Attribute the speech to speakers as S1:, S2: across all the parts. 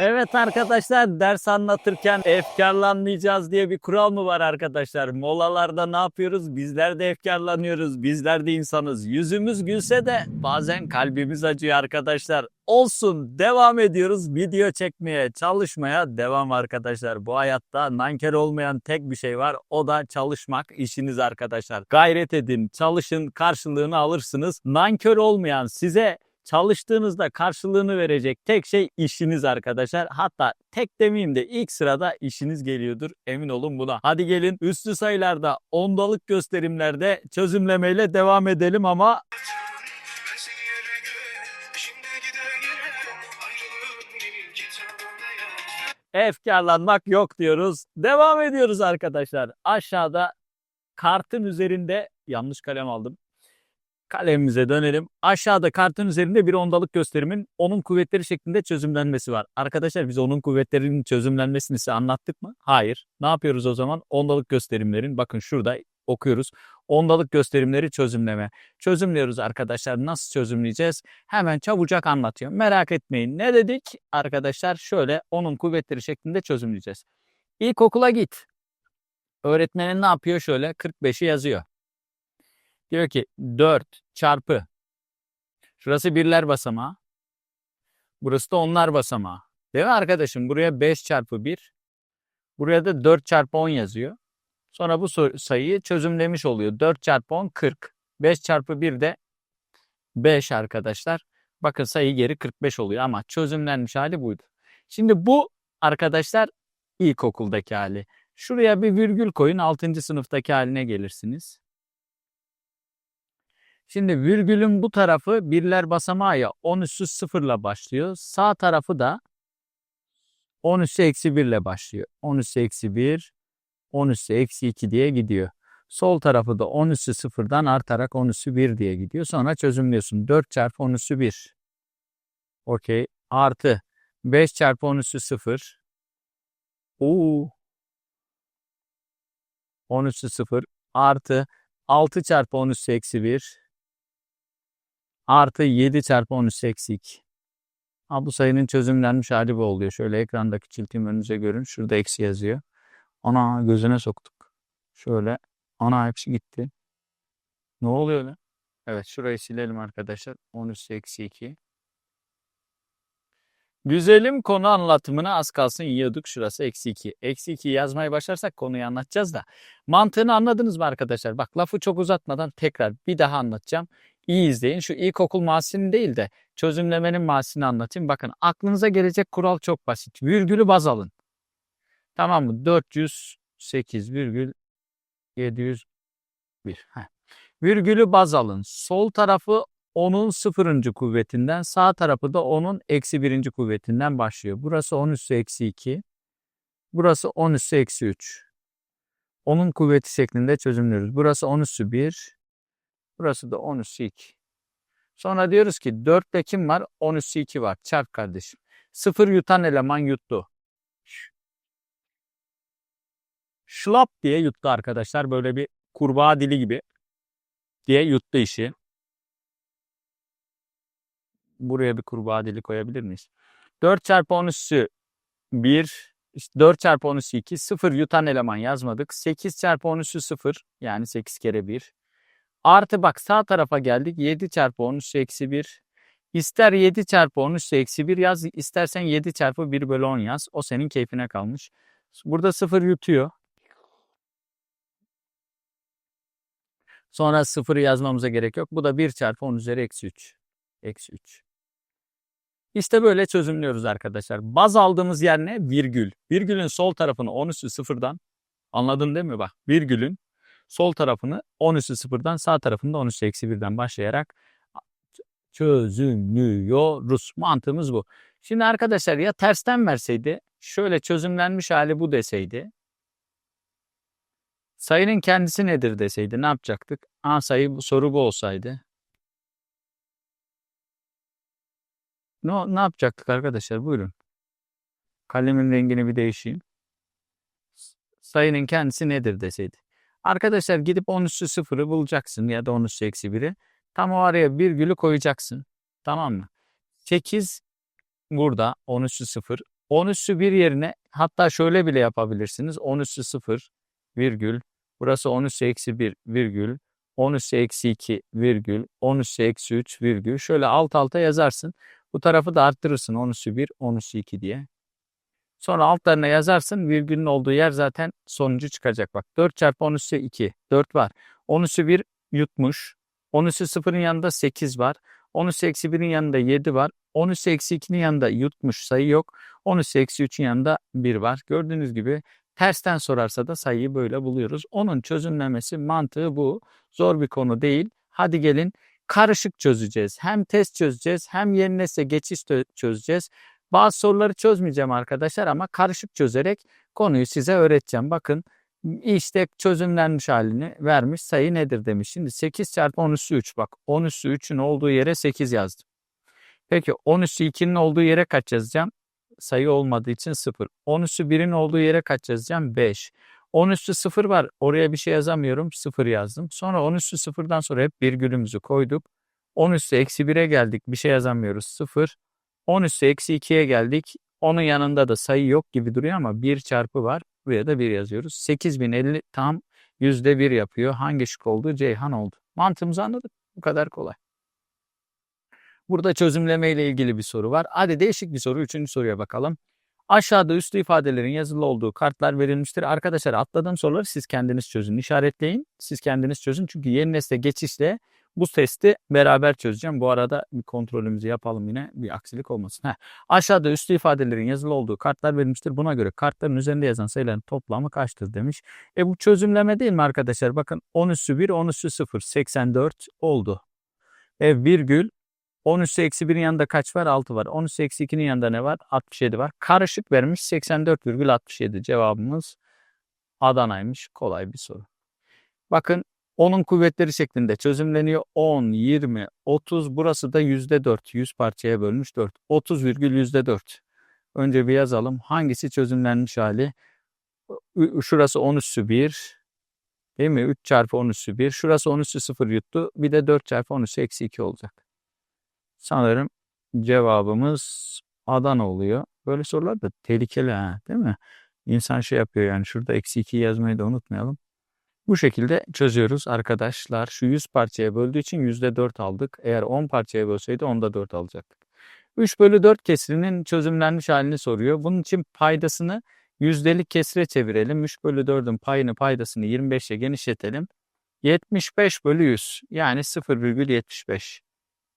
S1: Evet arkadaşlar ders anlatırken efkarlanmayacağız diye bir kural mı var arkadaşlar? Molalarda ne yapıyoruz? Bizler de efkarlanıyoruz. Bizler de insanız. Yüzümüz gülse de bazen kalbimiz acıyor arkadaşlar. Olsun devam ediyoruz. Video çekmeye, çalışmaya devam arkadaşlar. Bu hayatta nankör olmayan tek bir şey var. O da çalışmak işiniz arkadaşlar. Gayret edin, çalışın, karşılığını alırsınız. Nankör olmayan size çalıştığınızda karşılığını verecek tek şey işiniz arkadaşlar. Hatta tek demeyeyim de ilk sırada işiniz geliyordur. Emin olun buna. Hadi gelin üstü sayılarda, ondalık gösterimlerde çözümlemeyle devam edelim ama efkarlanmak yok diyoruz. Devam ediyoruz arkadaşlar. Aşağıda kartın üzerinde yanlış kalem aldım. Kalemimize dönelim. Aşağıda kartın üzerinde bir ondalık gösterimin onun kuvvetleri şeklinde çözümlenmesi var. Arkadaşlar biz onun kuvvetlerinin çözümlenmesini size anlattık mı? Hayır. Ne yapıyoruz o zaman? Ondalık gösterimlerin bakın şurada okuyoruz. Ondalık gösterimleri çözümleme. Çözümlüyoruz arkadaşlar. Nasıl çözümleyeceğiz? Hemen çabucak anlatıyorum. Merak etmeyin. Ne dedik? Arkadaşlar şöyle onun kuvvetleri şeklinde çözümleyeceğiz. İlkokula git. Öğretmenin ne yapıyor? Şöyle 45'i yazıyor. Diyor ki 4 çarpı. Şurası birler basamağı. Burası da onlar basamağı. Değil mi arkadaşım? Buraya 5 çarpı 1. Buraya da 4 çarpı 10 yazıyor. Sonra bu sayıyı çözümlemiş oluyor. 4 çarpı 10 40. 5 çarpı 1 de 5 arkadaşlar. Bakın sayı geri 45 oluyor ama çözümlenmiş hali buydu. Şimdi bu arkadaşlar ilkokuldaki hali. Şuraya bir virgül koyun 6. sınıftaki haline gelirsiniz. Şimdi virgülün bu tarafı birler basamağı ya 10 üssü 0 ile başlıyor. Sağ tarafı da 10 üssü eksi 1 ile başlıyor. 10 üssü eksi 1, 10 üssü eksi 2 diye gidiyor. Sol tarafı da 10 üssü 0'dan artarak 10 üssü 1 diye gidiyor. Sonra çözümlüyorsun. 4 çarpı 10 üssü 1. Okey. Artı 5 çarpı 10 üssü 0. Oo. 10 üssü 0 artı 6 çarpı 10 üssü eksi 1 artı 7 çarpı 10 üssü eksi 2. Ha, bu sayının çözümlenmiş hali bu oluyor. Şöyle ekranda küçülteyim önünüze görün. Şurada eksi yazıyor. Ana gözüne soktuk. Şöyle. Ana hepsi gitti. Ne oluyor lan? Evet şurayı silelim arkadaşlar. 10 üssü eksi 2. Güzelim konu anlatımını az kalsın yiyorduk. Şurası eksi 2. Eksi 2 yazmaya başlarsak konuyu anlatacağız da. Mantığını anladınız mı arkadaşlar? Bak lafı çok uzatmadan tekrar bir daha anlatacağım. İyi izleyin. Şu ilkokul mahsini değil de çözümlemenin mahsini anlatayım. Bakın aklınıza gelecek kural çok basit. Virgülü baz alın. Tamam mı? 408 virgül 701. Heh. Virgülü baz alın. Sol tarafı onun sıfırıncı kuvvetinden, sağ tarafı da onun eksi birinci kuvvetinden başlıyor. Burası 10 üssü eksi 2. Burası 10 üssü eksi 3. Onun kuvveti şeklinde çözümlüyoruz. Burası 10 üssü 1. Burası da 10 üssü 2. Sonra diyoruz ki 4'te kim var? 10 üssü 2 var. Çarp kardeşim. 0 yutan eleman yuttu. Şlap diye yuttu arkadaşlar. Böyle bir kurbağa dili gibi diye yuttu işi. Buraya bir kurbağa dili koyabilir miyiz? 4 çarpı 10 üssü 1. işte 4 çarpı 10 üssü 2. 0 yutan eleman yazmadık. 8 çarpı 10 üssü 0. Yani 8 kere 1. Artı bak sağ tarafa geldik. 7 çarpı 10 üssü eksi 1. İster 7 çarpı 10 üssü eksi 1 yaz. istersen 7 çarpı 1 bölü 10 yaz. O senin keyfine kalmış. Burada 0 yutuyor. Sonra 0'ı yazmamıza gerek yok. Bu da 1 çarpı 10 üzeri eksi 3. Eksi 3. İşte böyle çözümlüyoruz arkadaşlar. Baz aldığımız yer ne? Virgül. Virgülün sol tarafını 10 üssü sıfırdan anladın değil mi bak? Virgülün sol tarafını 10 üssü sıfırdan sağ tarafını da 10 üssü eksi birden başlayarak çözümlüyoruz. Mantığımız bu. Şimdi arkadaşlar ya tersten verseydi şöyle çözümlenmiş hali bu deseydi sayının kendisi nedir deseydi ne yapacaktık? A sayı soru bu olsaydı Ne, ne yapacaktık arkadaşlar? Buyurun. Kalemin rengini bir değişeyim. Sayının kendisi nedir deseydi. Arkadaşlar gidip 10 üssü 0'ı bulacaksın ya da 10 üssü eksi 1'i. Tam o araya virgülü koyacaksın. Tamam mı? 8 burada 10 üssü 0. 10 üssü 1 yerine hatta şöyle bile yapabilirsiniz. 10 üssü 0 virgül. Burası 10 üssü eksi 1 virgül. 10 üssü eksi 2 virgül. 10 üssü eksi 3 virgül. Şöyle alt alta yazarsın. Bu tarafı da arttırırsın. 10 üssü 1, 10 üssü 2 diye. Sonra altlarına yazarsın. Virgülün olduğu yer zaten sonucu çıkacak. Bak 4 çarpı 10 üssü 2. 4 var. 10 üssü 1 yutmuş. 10 üssü 0'ın yanında 8 var. 10 üssü eksi 1'in yanında 7 var. 10 üssü eksi 2'nin yanında yutmuş sayı yok. 10 üssü eksi 3'ün yanında 1 var. Gördüğünüz gibi tersten sorarsa da sayıyı böyle buluyoruz. Onun çözümlemesi mantığı bu. Zor bir konu değil. Hadi gelin karışık çözeceğiz. Hem test çözeceğiz hem yeni nesle geçiş çözeceğiz. Bazı soruları çözmeyeceğim arkadaşlar ama karışık çözerek konuyu size öğreteceğim. Bakın işte çözümlenmiş halini vermiş sayı nedir demiş. Şimdi 8 çarpı 10 üssü 3 bak 10 üssü 3'ün olduğu yere 8 yazdım. Peki 10 üssü 2'nin olduğu yere kaç yazacağım? Sayı olmadığı için 0. 10 üssü 1'in olduğu yere kaç yazacağım? 5. 10 üssü 0 var. Oraya bir şey yazamıyorum. 0 yazdım. Sonra 10 üssü 0'dan sonra hep virgülümüzü koyduk. 10 üssü eksi 1'e geldik. Bir şey yazamıyoruz. 0. 10 üssü eksi 2'ye geldik. Onun yanında da sayı yok gibi duruyor ama 1 çarpı var. Buraya da 1 yazıyoruz. 8050 tam %1 yapıyor. Hangi şık oldu? Ceyhan oldu. Mantığımızı anladık. Bu kadar kolay. Burada çözümleme ile ilgili bir soru var. Hadi değişik bir soru. Üçüncü soruya bakalım. Aşağıda üslü ifadelerin yazılı olduğu kartlar verilmiştir. Arkadaşlar atladığım soruları siz kendiniz çözün. İşaretleyin. Siz kendiniz çözün. Çünkü yeni nesle geçişle bu testi beraber çözeceğim. Bu arada bir kontrolümüzü yapalım yine. Bir aksilik olmasın. Heh. Aşağıda üslü ifadelerin yazılı olduğu kartlar verilmiştir. Buna göre kartların üzerinde yazan sayıların toplamı kaçtır demiş. E bu çözümleme değil mi arkadaşlar? Bakın 10 üssü 1, 10 üssü 0. 84 oldu. E virgül 10 üssü eksi 1'in yanında kaç var? 6 var. 10 üssü eksi 2'nin yanında ne var? 67 var. Karışık vermiş 84,67. Cevabımız Adana'ymış. Kolay bir soru. Bakın onun kuvvetleri şeklinde çözümleniyor. 10, 20, 30 burası da %4. 100 parçaya bölmüş 4. 30 virgül %4. Önce bir yazalım. Hangisi çözümlenmiş hali? Şurası 10 üssü 1. Değil mi? 3 çarpı 10 üssü 1. Şurası 10 üssü 0 yuttu. Bir de 4 çarpı 10 üssü eksi 2 olacak. Sanırım cevabımız Adana oluyor. Böyle sorular da tehlikeli ha, değil mi? İnsan şey yapıyor yani şurada eksi 2 yazmayı da unutmayalım. Bu şekilde çözüyoruz arkadaşlar. Şu 100 parçaya böldüğü için %4 aldık. Eğer 10 parçaya bölseydi onda 4 alacaktık. 3 bölü 4 kesrinin çözümlenmiş halini soruyor. Bunun için paydasını yüzdelik kesire çevirelim. 3 bölü 4'ün payını paydasını 25'e genişletelim. 75 bölü 100 yani 0,75.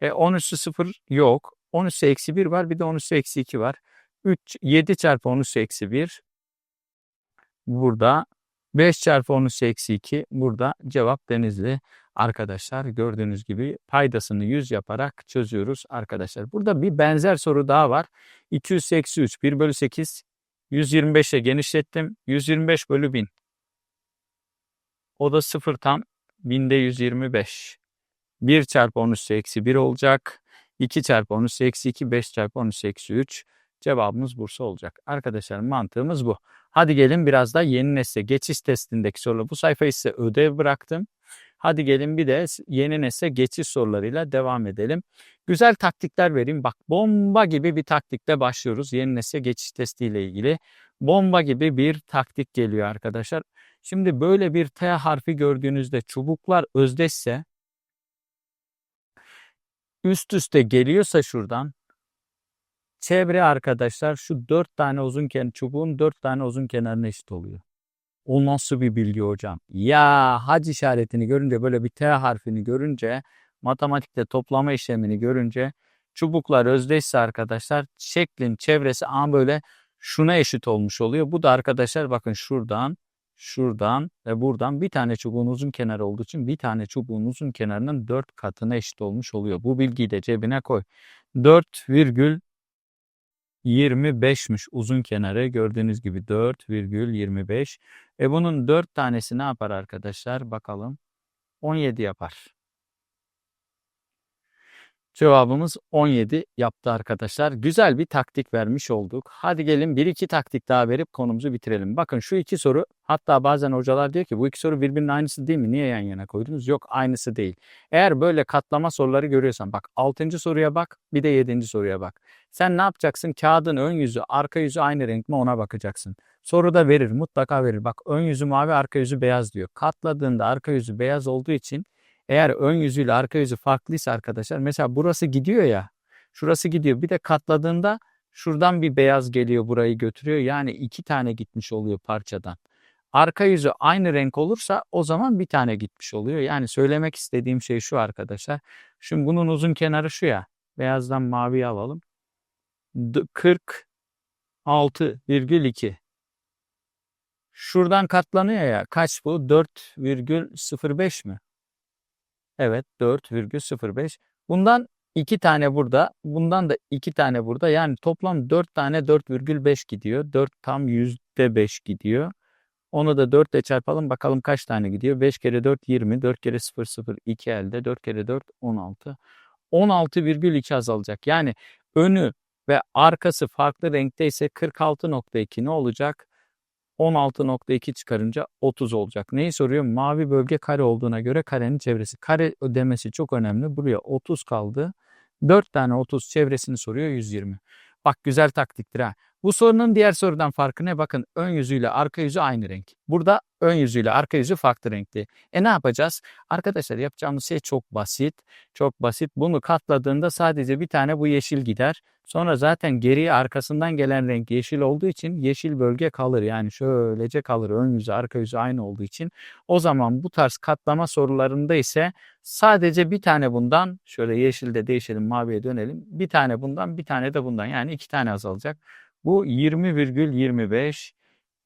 S1: E 10 üssü 0 yok. 10 üssü eksi 1 var bir de 10 üssü eksi 2 var. 3, 7 çarpı 10 üssü eksi 1 burada. 5 çarpı 10 üssü eksi 2 burada. Cevap Denizli. Arkadaşlar gördüğünüz gibi paydasını 100 yaparak çözüyoruz arkadaşlar. Burada bir benzer soru daha var. 2 üssü eksi 3 1 bölü 8 125'e genişlettim. 125 bölü 1000. O da 0 tam. 1000'de 125. 1 çarpı 10 üssü eksi 1 olacak. 2 çarpı 10 üssü eksi 2, 5 çarpı 10 üssü eksi 3. Cevabımız Bursa olacak. Arkadaşlar mantığımız bu. Hadi gelin biraz da yeni nesle geçiş testindeki sorular. Bu sayfayı size ödev bıraktım. Hadi gelin bir de yeni nesle geçiş sorularıyla devam edelim. Güzel taktikler vereyim. Bak bomba gibi bir taktikle başlıyoruz. Yeni nesle geçiş testiyle ilgili. Bomba gibi bir taktik geliyor arkadaşlar. Şimdi böyle bir T harfi gördüğünüzde çubuklar özdeşse üst üste geliyorsa şuradan çevre arkadaşlar şu dört tane uzun kenar çubuğun dört tane uzun kenarına eşit oluyor. O nasıl bir bilgi hocam? Ya hac işaretini görünce böyle bir T harfini görünce matematikte toplama işlemini görünce çubuklar özdeşse arkadaşlar şeklin çevresi ama böyle şuna eşit olmuş oluyor. Bu da arkadaşlar bakın şuradan şuradan ve buradan bir tane çubuğun uzun kenarı olduğu için bir tane çubuğun uzun kenarının 4 katına eşit olmuş oluyor. Bu bilgiyi de cebine koy. 4,25'miş uzun kenarı gördüğünüz gibi 4,25. E bunun 4 tanesi ne yapar arkadaşlar? Bakalım. 17 yapar. Cevabımız 17 yaptı arkadaşlar. Güzel bir taktik vermiş olduk. Hadi gelin bir iki taktik daha verip konumuzu bitirelim. Bakın şu iki soru hatta bazen hocalar diyor ki bu iki soru birbirinin aynısı değil mi? Niye yan yana koydunuz? Yok aynısı değil. Eğer böyle katlama soruları görüyorsan bak 6. soruya bak bir de 7. soruya bak. Sen ne yapacaksın? Kağıdın ön yüzü arka yüzü aynı renk mi ona bakacaksın. Soruda verir mutlaka verir. Bak ön yüzü mavi arka yüzü beyaz diyor. Katladığında arka yüzü beyaz olduğu için eğer ön yüzüyle arka yüzü farklıysa arkadaşlar mesela burası gidiyor ya şurası gidiyor bir de katladığında şuradan bir beyaz geliyor burayı götürüyor yani iki tane gitmiş oluyor parçadan. Arka yüzü aynı renk olursa o zaman bir tane gitmiş oluyor. Yani söylemek istediğim şey şu arkadaşlar. Şimdi bunun uzun kenarı şu ya. Beyazdan maviye alalım. D- 46,2. Şuradan katlanıyor ya. Kaç bu? 4,05 mi? Evet 4,05. Bundan 2 tane burada. Bundan da 2 tane burada. Yani toplam 4 tane 4,5 gidiyor. 4 tam %5 gidiyor. Onu da 4 ile çarpalım bakalım kaç tane gidiyor. 5 kere 4 20. 4 kere 0 0 2 elde. 4 kere 4 16. 16,2 azalacak. Yani önü ve arkası farklı renkteyse 46.2 ne olacak? 16.2 çıkarınca 30 olacak. Neyi soruyor? Mavi bölge kare olduğuna göre karenin çevresi. Kare ödemesi çok önemli. Buraya 30 kaldı. 4 tane 30 çevresini soruyor 120. Bak güzel taktiktir ha. Bu sorunun diğer sorudan farkı ne? Bakın ön yüzüyle arka yüzü aynı renk. Burada ön yüzüyle arka yüzü farklı renkli. E ne yapacağız? Arkadaşlar yapacağımız şey çok basit. Çok basit. Bunu katladığında sadece bir tane bu yeşil gider. Sonra zaten geriye arkasından gelen renk yeşil olduğu için yeşil bölge kalır. Yani şöylece kalır. Ön yüzü arka yüzü aynı olduğu için. O zaman bu tarz katlama sorularında ise sadece bir tane bundan şöyle yeşilde değişelim maviye dönelim. Bir tane bundan bir tane de bundan yani iki tane azalacak. Bu 20,25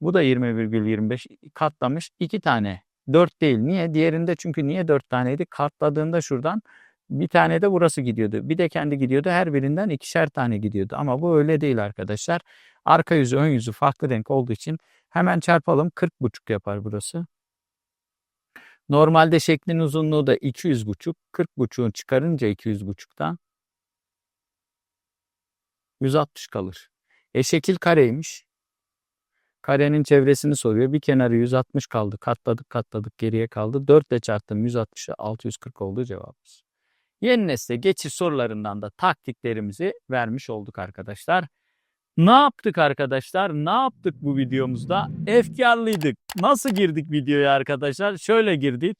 S1: bu da 20,25 katlamış iki tane. 4 değil. Niye? Diğerinde çünkü niye 4 taneydi? Katladığında şuradan bir tane de burası gidiyordu. Bir de kendi gidiyordu. Her birinden ikişer tane gidiyordu. Ama bu öyle değil arkadaşlar. Arka yüzü ön yüzü farklı renk olduğu için hemen çarpalım. 40,5 yapar burası. Normalde şeklin uzunluğu da 200,5. 40,5'un çıkarınca 200,5'tan 160 kalır. E şekil kareymiş. Karenin çevresini soruyor. Bir kenarı 160 kaldı. Katladık katladık geriye kaldı. 4 ile çarptım 160'ı 640 oldu cevabımız. Yeni nesle geçiş sorularından da taktiklerimizi vermiş olduk arkadaşlar. Ne yaptık arkadaşlar? Ne yaptık bu videomuzda? Efkarlıydık. Nasıl girdik videoya arkadaşlar? Şöyle girdik.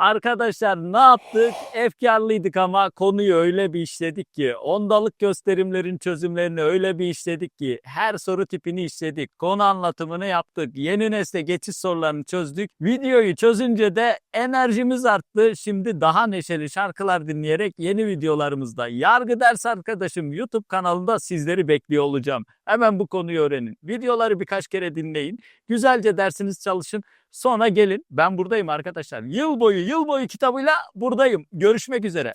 S1: Arkadaşlar ne yaptık? Efkarlıydık ama konuyu öyle bir işledik ki, ondalık gösterimlerin çözümlerini öyle bir işledik ki, her soru tipini işledik, konu anlatımını yaptık, yeni nesle geçiş sorularını çözdük. Videoyu çözünce de enerjimiz arttı. Şimdi daha neşeli şarkılar dinleyerek yeni videolarımızda Yargı Ders Arkadaşım YouTube kanalında sizleri bekliyor olacağım. Hemen bu konuyu öğrenin. Videoları birkaç kere dinleyin. Güzelce dersiniz çalışın. Sonra gelin ben buradayım arkadaşlar. Yıl boyu yıl boyu kitabıyla buradayım. Görüşmek üzere.